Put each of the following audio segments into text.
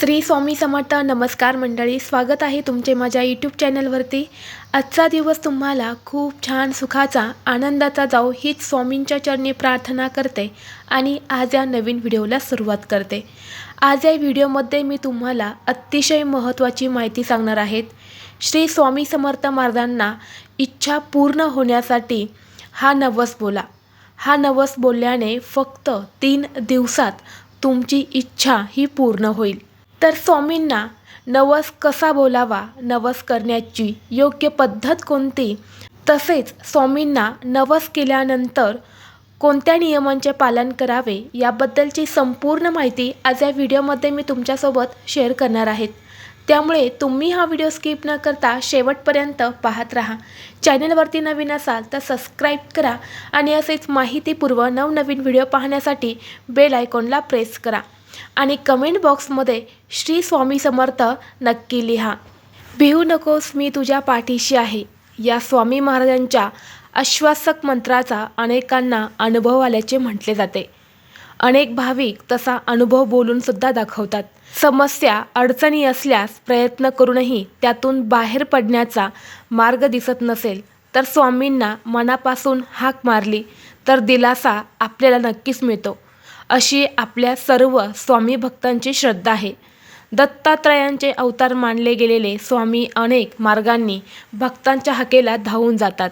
श्री स्वामी समर्थ नमस्कार मंडळी स्वागत आहे तुमचे माझ्या यूट्यूब चॅनलवरती. आजचा दिवस तुम्हाला खूप छान सुखाचा आनंदाचा जाऊ हीच स्वामींच्या चरणी प्रार्थना करते आणि आज या नवीन व्हिडिओला सुरुवात करते. आज या व्हिडिओमध्ये मी तुम्हाला अतिशय महत्त्वाची माहिती सांगणार आहेत श्री स्वामी समर्थ महाराजांना इच्छा पूर्ण होण्यासाठी हा नवस बोला. हा नवस बोलल्याने फक्त तीन दिवसात तुमची इच्छा ही पूर्ण होईल. तर स्वामींना नवस कसा बोलावा नवस करण्याची योग्य पद्धत कोणती? तसेच स्वामींना नवस केल्यानंतर कोणत्या नियमांचे पालन करावे याबद्दलची संपूर्ण माहिती आज या व्हिडिओमध्ये मी तुमच्यासोबत शेअर करणार आहेत त्यामुळे तुम्ही हा व्हिडिओ स्किप न करता शेवटपर्यंत पाहत राहा. चॅनलवरती नवीन असाल तर सबस्क्राईब करा आणि असेच माहितीपूर्व नवनवीन व्हिडिओ पाहण्यासाठी बेल आयकॉनला प्रेस करा. आणि कमेंट बॉक्समध्ये श्री स्वामी समर्थ नक्की लिहा. भिवू नकोस मी तुझ्या पाठीशी आहे. या स्वामी महाराजांच्या आश्वासक मंत्राचा अनेकांना अनुभव आल्याचे म्हटले जाते. अनेक भाविक तसा अनुभव बोलून सुद्धा दाखवतात. समस्या अडचणी असल्यास प्रयत्न करूनही त्यातून बाहेर पडण्याचा मार्ग दिसत नसेल तर स्वामींना मनापासून हाक मारली तर दिलासा आपल्याला नक्कीच मिळतो. अशी आपल्या सर्व स्वामी भक्तांची श्रद्धा आहे. दत्तात्रयांचे अवतार मानले गेलेले स्वामी अनेक मार्गांनी भक्तांच्या हकेला धावून जातात.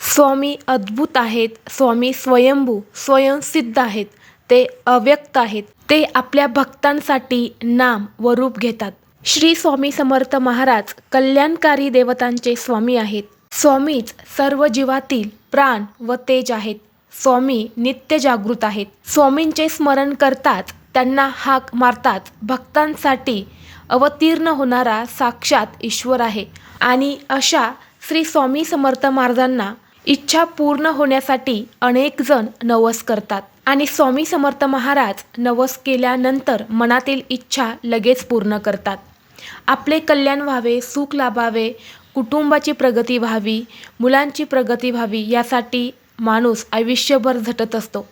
स्वामी अद्भुत आहेत स्वामी स्वयंभू स्वयंसिद्ध आहेत ते अव्यक्त आहेत ते आपल्या भक्तांसाठी नाम व रूप घेतात. श्री स्वामी समर्थ महाराज कल्याणकारी देवतांचे स्वामी आहेत. स्वामीच सर्व जीवातील प्राण व तेज आहेत. स्वामी नित्य जागृत आहेत. स्वामींचे स्मरण करताच त्यांना हाक मारताच भक्तांसाठी अवतीर्ण होणारा साक्षात ईश्वर आहे. आणि अशा श्री स्वामी समर्थ महाराजांना इच्छा पूर्ण होण्यासाठी अनेक जण नवस करतात. आणि स्वामी समर्थ महाराज नवस केल्यानंतर मनातील इच्छा लगेच पूर्ण करतात. आपले कल्याण व्हावे सुख लाभावे कुटुंबाची प्रगती व्हावी मुलांची प्रगती व्हावी यासाठी माणूस आयुष्यभर झटत असतो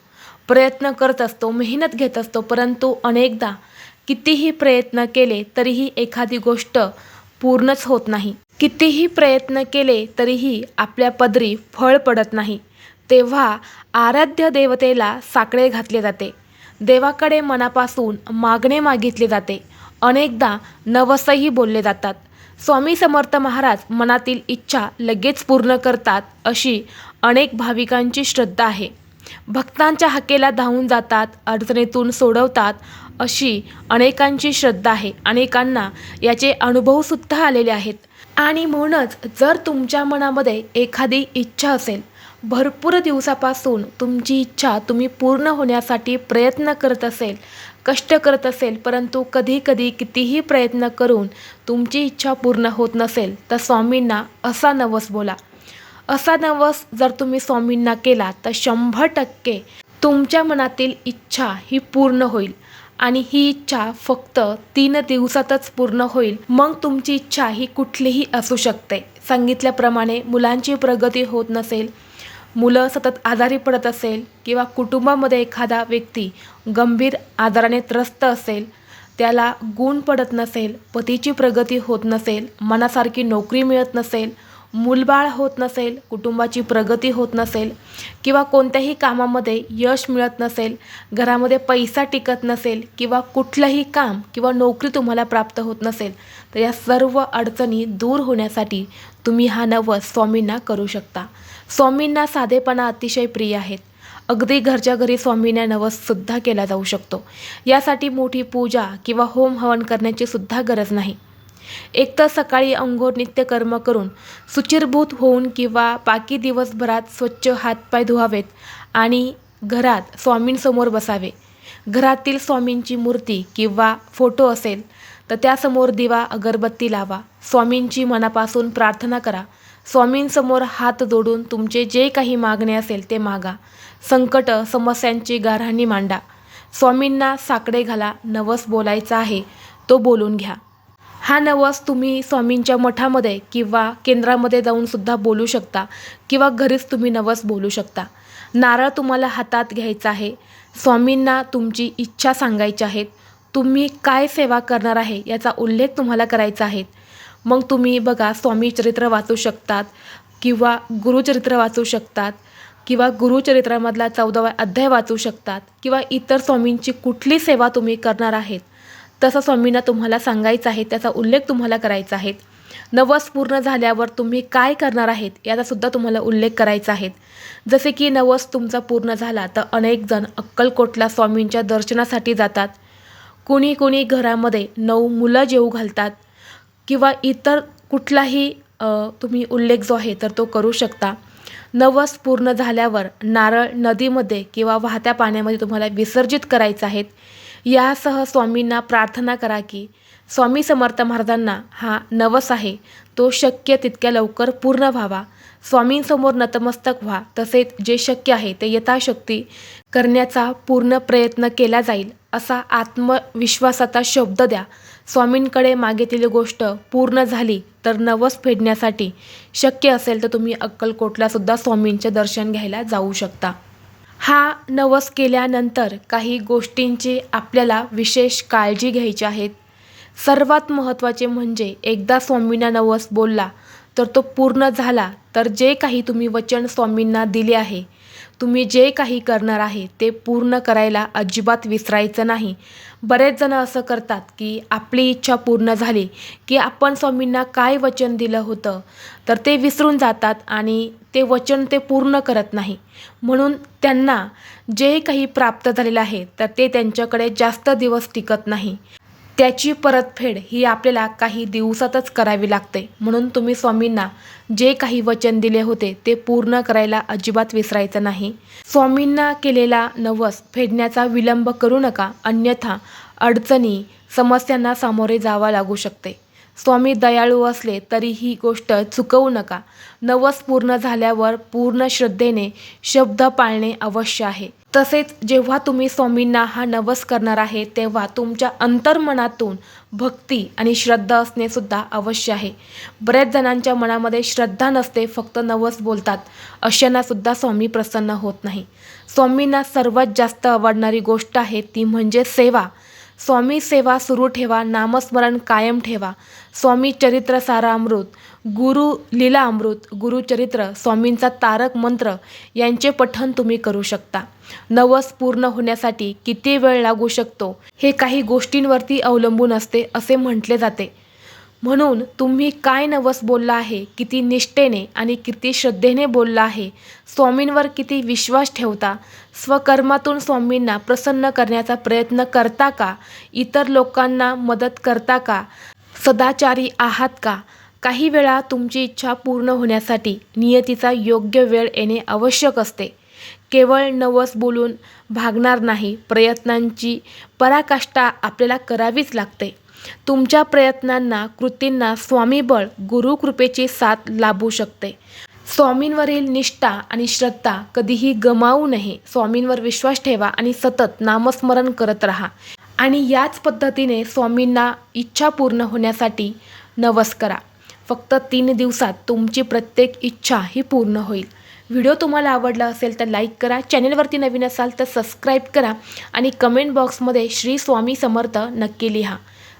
प्रयत्न करत असतो मेहनत घेत असतो परंतु अनेकदा कितीही प्रयत्न केले तरीही एखादी गोष्ट पूर्णच होत नाही. कितीही प्रयत्न केले तरीही आपल्या पदरी फळ पडत नाही. तेव्हा आराध्य देवतेला साकडे घातले जाते. देवाकडे मनापासून मागणे मागितले जाते. अनेकदा नवसही बोलले जातात. स्वामी समर्थ महाराज मनातील इच्छा लगेच पूर्ण करतात अशी अनेक भाविकांची श्रद्धा आहे. भक्तांच्या हाकेला धावून जातात अडचणीतून सोडवतात अशी अनेकांची श्रद्धा आहे. अनेकांना याचे अनुभवसुद्धा आलेले आहेत. आणि म्हणूनच जर तुमच्या मनामध्ये एखादी इच्छा असेल भरपूर दिवसापासून तुमची इच्छा तुम्ही पूर्ण होण्यासाठी प्रयत्न करत असेल कष्ट करत असेल परंतु कधी कधी कितीही प्रयत्न करून तुमची इच्छा पूर्ण होत नसेल तर स्वामींना असा नवस बोला. असा नवस जर तुम्ही स्वामींना केला तर शंभर टक्के तुमच्या मनातील इच्छा ही पूर्ण होईल. आणि ही इच्छा फक्त तीन दिवसातच पूर्ण होईल. मग तुमची इच्छा ही कुठलीही असू शकते. सांगितल्याप्रमाणे मुलांची प्रगती होत नसेल मुलं सतत आजारी पडत असेल किंवा कुटुंबामध्ये एखादा व्यक्ती गंभीर आजाराने त्रस्त असेल त्याला गुण पडत नसेल पतीची प्रगती होत नसेल मनासारखी नोकरी मिळत नसेल मूलबाळ होत नसेल कुटुंबाची प्रगती होत नसेल किंवा कोणत्याही कामामध्ये यश मिळत नसेल घरामध्ये पैसा टिकत नसेल किंवा कुठलंही काम किंवा नोकरी तुम्हाला प्राप्त होत नसेल तर या सर्व अडचणी दूर होण्यासाठी तुम्ही हा नवस स्वामींना करू शकता. स्वामींना साधेपणा अतिशय प्रिय आहेत. अगदी घरच्या घरी स्वामींना नवससुद्धा केला जाऊ शकतो. यासाठी मोठी पूजा किंवा होम हवन करण्याची सुद्धा गरज नाही. एक तर सकाळी अंघोळ नित्यकर्म करून सुचिरभूत होऊन किंवा बाकी दिवसभरात स्वच्छ हातपाय धुवावेत आणि घरात स्वामींसमोर बसावे. घरातील स्वामींची मूर्ती किंवा फोटो असेल तर त्यासमोर दिवा अगरबत्ती लावा. स्वामींची मनापासून प्रार्थना करा. स्वामींसमोर हात जोडून तुमचे जे काही मागणे असेल ते मागा. संकट समस्यांची गाऱ्हाणी मांडा. स्वामींना साकडे घाला नवस बोलायचा आहे तो बोलून घ्या. हा नवस तुम्ही स्वामींच्या मठामध्ये किंवा केंद्रामध्ये जाऊनसुद्धा बोलू शकता किंवा घरीच तुम्ही नवस बोलू शकता. नारळ तुम्हाला हातात घ्यायचा आहे. स्वामींना तुमची इच्छा सांगायची आहेत. तुम्ही काय सेवा करणार आहे याचा उल्लेख तुम्हाला करायचा आहे. मग तुम्ही बघा स्वामी चरित्र वाचू शकतात किंवा गुरुचरित्र वाचू शकतात किंवा गुरुचरित्रामधला चौदावा अध्याय वाचू शकतात किंवा इतर स्वामींची कुठली सेवा तुम्ही करणार आहेत तसं स्वामींना तुम्हाला सांगायचं आहे त्याचा उल्लेख तुम्हाला करायचा आहे. नवस पूर्ण झाल्यावर तुम्ही काय करणार आहेत याचासुद्धा तुम्हाला उल्लेख करायचा आहे. जसे की नवस तुमचा पूर्ण झाला तर अनेक जण अक्कलकोटला स्वामींच्या दर्शनासाठी जातात. कुणी कुणी घरामध्ये नऊ मुलं जेऊ घालतात किंवा इतर कुठलाही तुम्ही उल्लेख जो आहे तर तो करू शकता. नवस पूर्ण झाल्यावर नारळ नदीमध्ये किंवा वाहत्या पाण्यामध्ये तुम्हाला विसर्जित करायचं आहेत. यासह स्वामींना प्रार्थना करा की स्वामी समर्थ महाराजांना हा नवस आहे. तो शक्य तितक्या लवकर पूर्ण व्हावा. स्वामींसमोर नतमस्तक व्हा. तसेच जे शक्य आहे ते यथाशक्ती करण्याचा पूर्ण प्रयत्न केला जाईल असा आत्मविश्वासाचा शब्द द्या. स्वामींकडे मागितलेली गोष्ट पूर्ण झाली तर नवस फेडण्यासाठी शक्य असेल तर तुम्ही अक्कलकोटलासुद्धा स्वामींचे दर्शन घ्यायला जाऊ शकता. हा नवस केल्यानंतर काही गोष्टींची आपल्याला विशेष काळजी घ्यायची आहेत सर्वात महत्त्वाचे म्हणजे एकदा स्वामींना नवस बोलला तर तो पूर्ण झाला तर जे काही तुम्ही वचन स्वामींना दिले आहे तुम्ही जे काही करणार आहे ते पूर्ण करायला अजिबात विसरायचं नाही. बरेच जण असं करतात की आपली इच्छा पूर्ण झाली की आपण स्वामींना काय वचन दिलं होतं तर ते विसरून जातात आणि ते वचन ते पूर्ण करत नाही. म्हणून त्यांना जे काही प्राप्त झालेलं आहे तर ते त्यांच्याकडे जास्त दिवस टिकत नाही. त्याची परतफेड ही आपल्याला काही दिवसातच करावी लागते. म्हणून तुम्ही स्वामींना जे काही वचन दिले होते ते पूर्ण करायला अजिबात विसरायचं नाही. स्वामींना केलेला नवस फेडण्याचा विलंब करू नका अन्यथा अडचणी समस्यांना सामोरे जावा लागू शकते. स्वामी दयाळू असले तरी ही गोष्ट चुकवू नका. नवस पूर्ण झाल्यावर पूर्ण श्रद्धेने शब्द पाळणे अवश्य आहे. तसेच जेव्हा तुम्ही स्वामींना हा नवस करणार आहे तेव्हा तुमच्या अंतर्मनातून भक्ती आणि श्रद्धा असणे सुद्धा अवश्य आहे. बऱ्याच जणांच्या मनामध्ये श्रद्धा नसते फक्त नवस बोलतात. अशांना सुद्धा स्वामी प्रसन्न होत नाही. स्वामींना सर्वात जास्त आवडणारी गोष्ट आहे ती म्हणजे सेवा. स्वामी सेवा सुरू ठेवा नामस्मरण कायम ठेवा. स्वामी चरित्र सारा अमृत गुरु लीला अमृत गुरुचरित्र स्वामींचा तारक मंत्र यांचे पठण तुम्ही करू शकता. नवस पूर्ण होण्यासाठी किती वेळ लागू शकतो हे काही गोष्टींवरती अवलंबून असते असे म्हटले जाते. म्हणून तुम्ही काय नवस बोलला आहे किती निष्ठेने आणि किती श्रद्धेने बोलला आहे स्वामींवर किती विश्वास ठेवता स्वकर्मातून स्वामींना प्रसन्न करण्याचा प्रयत्न करता का इतर लोकांना मदत करता का सदाचारी आहात का काही वेळा तुमची इच्छा पूर्ण होण्यासाठी नियतीचा योग्य वेळ येणे आवश्यक असते. केवळ नवस बोलून भागणार नाही प्रयत्नांची पराकाष्ठा आपल्याला करावीच लागते. तुमच्या प्रयत्नांना कृतींना स्वामीबळ गुरुकृपेची साथ लाभू शकते. स्वामींवरील निष्ठा आणि श्रद्धा कधीही गमावू नये. स्वामींवर विश्वास ठेवा आणि सतत नामस्मरण करत राहा. आणि याच पद्धतीने स्वामींना इच्छा पूर्ण होण्यासाठी नवस करा. फक्त तीन दिवसात तुमची प्रत्येक इच्छा ही पूर्ण होईल. व्हिडिओ तुम्हाला आवडला असेल तर लाईक करा. चॅनेलवरती नवीन असाल तर सबस्क्राईब करा. आणि कमेंट बॉक्समध्ये श्री स्वामी समर्थ नक्की लिहा.